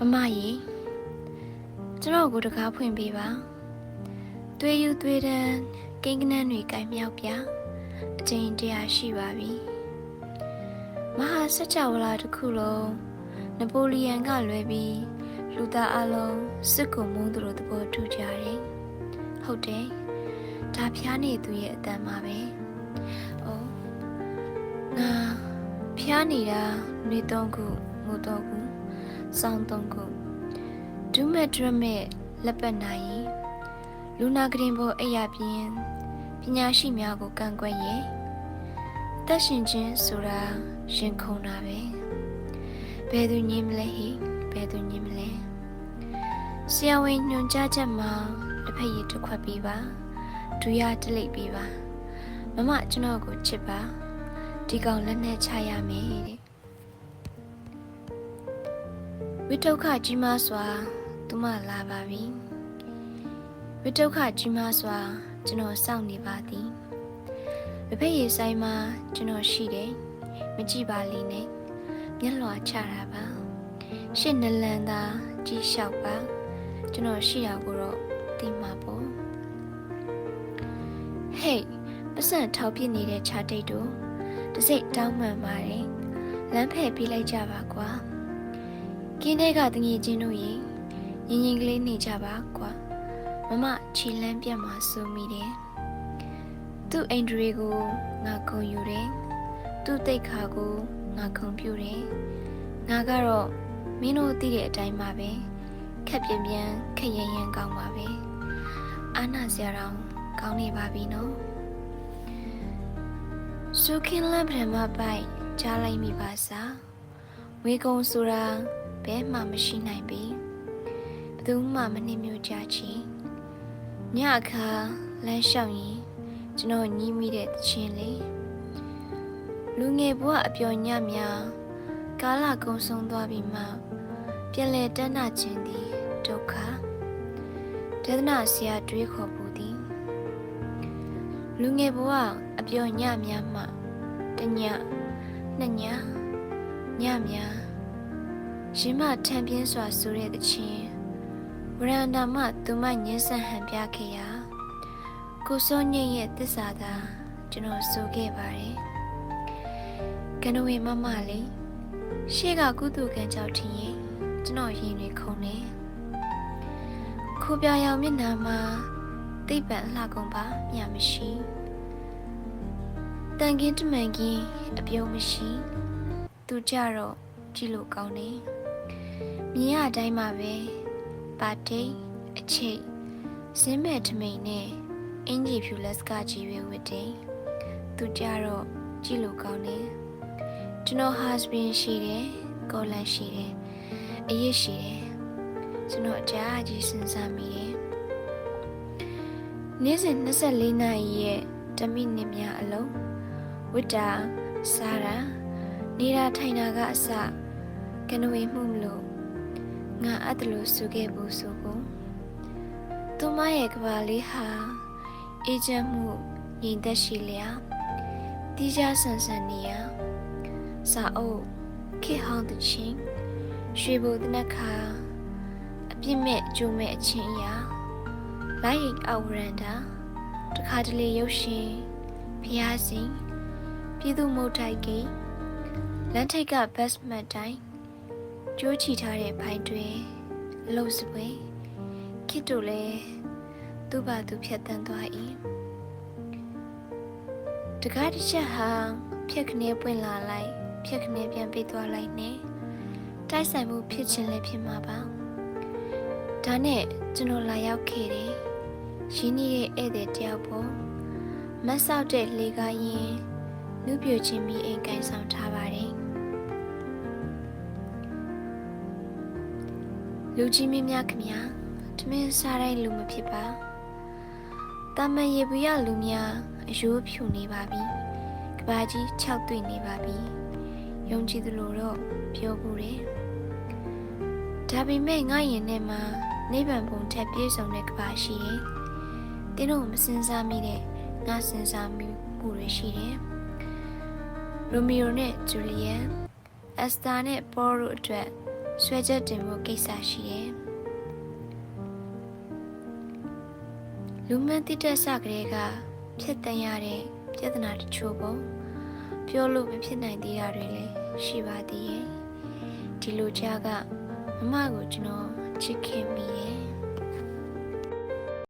မမရေကျွန်တော်ကိုတကားဖွင့်ပေးပါသွေးယူသွေးတန်းကိန်းကနန်းတွေကင်မြောက်ပြအချိန်တရာရှိပါပြီမဟာစကြဝဠာတစ်ခုလုံးနပိုလီယန်ကလွဲပြီးလူသားအလုံးစစ်ကုမုန်းသူတို့သဘောတူကြတယ်ဟုတ်တယ်ဒါဖျားနေသူရဲ့အတန်ပါပဲအိုးငါဖျားနေတာနေတော့ခုမို့တော့ခု စောင်းသုံးခုဒုမဲ့ဒရမဲ့လက်ပတ်နိုင်ရင်လူနာကရင်ပေါ်အိပ်ရပြင်းပညာရှိများကိုကန့်ကွက်ရဲ့တက်ရှင်ချင်းဆိုတာရင်ခုန်တာပဲဘယ်သူညင်းမလဲဟိဘယ်သူညင်းမလဲဆရာဝန်ညွှန်ကြားချက်မှာတစ်ဖက်ရည်တစ်ခွက်ပေးပါဒူရတလိပ်ပေးပါမမကျွန်တော်ကိုချစ်ပါဒီကောင်လက်နဲ့ချရမယ်တဲ့ ဝိတုခကြီးမားစွာသူမလာပါပြီဝိတုခကြီးမားစွာကျွန်တော်စောင့်နေပါသည်မဖေးရေဆိုင်မှာကျွန်တော်ရှိတယ်မကြည့်ပါလိမ့်နဲ့မျက်လွှာချတာပါရှစ်နလန်သာကြည့်လျှောက်ပါကျွန်တော်ရှိတာကိုတော့သိမှာပေါ့ဟေးပတ်စံထောက်ပြနေတဲ့ခြားတိတ်တို့တစ်စိတ်တောင်းမှန်ပါတယ်လမ်းဖယ်ပေးလိုက်ကြပါကွာ ကင်းတဲ့ကတငယ်ချင်းတို့ရင်ရင်ရင်ကလေးနေကြပါကွာမမခြေလန်းပြတ်မှာစိုးမိတယ်သူ့အိမ်ဒရီကိုငါခုံယူတယ်သူ့တိတ်ခါကိုငါခုံပြူတယ်ငါကတော့မင်းတို့သိတဲ့အတိုင်းပါပဲခက်ပြင်းပြင်းခက်ရရင်ရန်ကောင်းပါပဲအာနာစရာတောင်ကောင်းနေပါပြီနော်စုခင်လမ်းပရမပိုက်ကြားလိုက်မိပါစားဝေကုံဆိုတာ ဘဲမှမရှိနိုင်ပြီဘယ်သူမှမနှိမ့်မျိုးကြချီညအခါလမ်းလျှောက်ရင်ကျွန်တော်ညီးမိတဲ့တခြင်းလေးလူငယ်ဘဝအပျော်ညများကာလကုံဆုံးသွားပြီးမှပြန်လဲတန်းနာခြင်းသည်ဒုက္ခဒေသနာဆရာတွေးခေါ်ပူသည်လူငယ်ဘဝအပျော်ညများမှတညနှစ်ညညများ ရင်မထံပြင်းစွာဆိုတဲ့တခြင်းဝရန္တာမသူမညင်းဆန်ဟန်ပြခဲ့ရာကိုစောညင်ရဲ့တစ္ဆာသာကျွန်တော်ဆိုခဲ့ပါတယ်ကနဝေမမလေးရှေ့ကကုသကံကြောင့်ထင်ရင်ကျွန်တော်ရင်တွေခုန်နေခိုးပြရောင်မျက်နှာမှာတိတ်ပံလှကုန်ပါမြမရှိတန်ကင်းတမန်ကင်းအပြုံးမရှိ သူကြတော့ကြည့်လို့ကောင်းတယ် မြင်ရအတိုင်းမှာပဲပါတိတ်အချိတ်စင်းမဲ့ထမိန်နဲ့အင်ကြီးဖြူလက်ကကြီးရွေးဝတ်တယ်သူကြတော့ကြည့်လို့ကောင်းတယ်ကျွန်တော် husband ရှိတယ်ကောလန်ရှိတယ်အရစ်ရှိတယ်ကျွန်တော်အကြအကြီးစဉ်းစားမိတယ်နေ့စဉ်24နာရီရဲ့တမိနစ်များအလုံးဝိတာစားတာနေတာထိုင်တာကအစကနဝေမှုမလို့ ငါအဲ့ဒါလို့စုခဲ့ဘူးဆိုကိုသူမရဲ့ကဘာလေးဟာအေးချမ်းမှုငြိမ်သက်ရှိလျာတီးခြားဆန်ဆန်နေရစာအုပ်ခေဟောင်းတဲ့ချင်းရွှေဘိုတနက်ခါအပြစ်မဲ့ကျိုးမဲ့အချင်းအရာလိုက်ရိတ်အောက်ဝရန်တာတခါတလေရုပ်ရှင်ဖျားစင်ပြည်သူမုတ်ထိုက်ကိလမ်းထိပ်ကဘတ်မတ်တိုင်း ကြိုးချီထားတဲ့ဖိုင်တွေအလုံးစပွဲခစ်တို့လဲသူ့ဘာသူဖြတ်တန်းသွား၏တကားတစ်ချက်ဟာဖြက်ခနဲပွင့်လာလိုက်ဖြက်ခနဲပြန်ပေးသွားလိုက်နဲ့တိုက်ဆိုင်မှုဖြစ်ခြင်းလည်းဖြစ်မှာပါဒါနဲ့ကျွန်တော်လာရောက်ခဲ့တယ်ရင်းနှီးရဲ့ဧည့်သည်တယောက်ပေါ်မတ်ဆောက်တဲ့လေကားရင်လူပြိုချင်းမိအိမ်ကန်ဆောင်ထားပါတယ် လူကြီးမင်းများခင်ဗျာတမင်းစားတိုင်းလူမဖြစ်ပါတာမန်ရေပူရလူများအယိုးဖြူနေပါပြီကဘာကြီး6တွေ့နေပါပြီယုံကြည်သလိုတော့ပြောဘူးတယ်ဒါပေမဲ့ငါရင်ထဲမှာနိဗ္ဗာန်ဘုံထက်ပြည့်စုံတဲ့ကဘာရှိတယ်တင်းတို့မစင်စားမိတဲ့ငါစင်စားမိမှုတွေရှိတယ်ရိုမီယိုနဲ့ဂျူလီယန်အက်စတာနဲ့ပေါ်တို့အတွက် ဆွဲချက်တင်ဖို့ကိစ္စရှိတယ်လူမန်းတိတက်စကလေးကဖြစ်တန်ရတဲ့ပြဿနာတချို့ပေါ့ပြောလို့မဖြစ်နိုင်သေးတာတွေလည်းရှိပါသေးရဲ့ဒီလိုကြားကမမကိုကျွန်တော်ချစ်ခင်မိရဲ့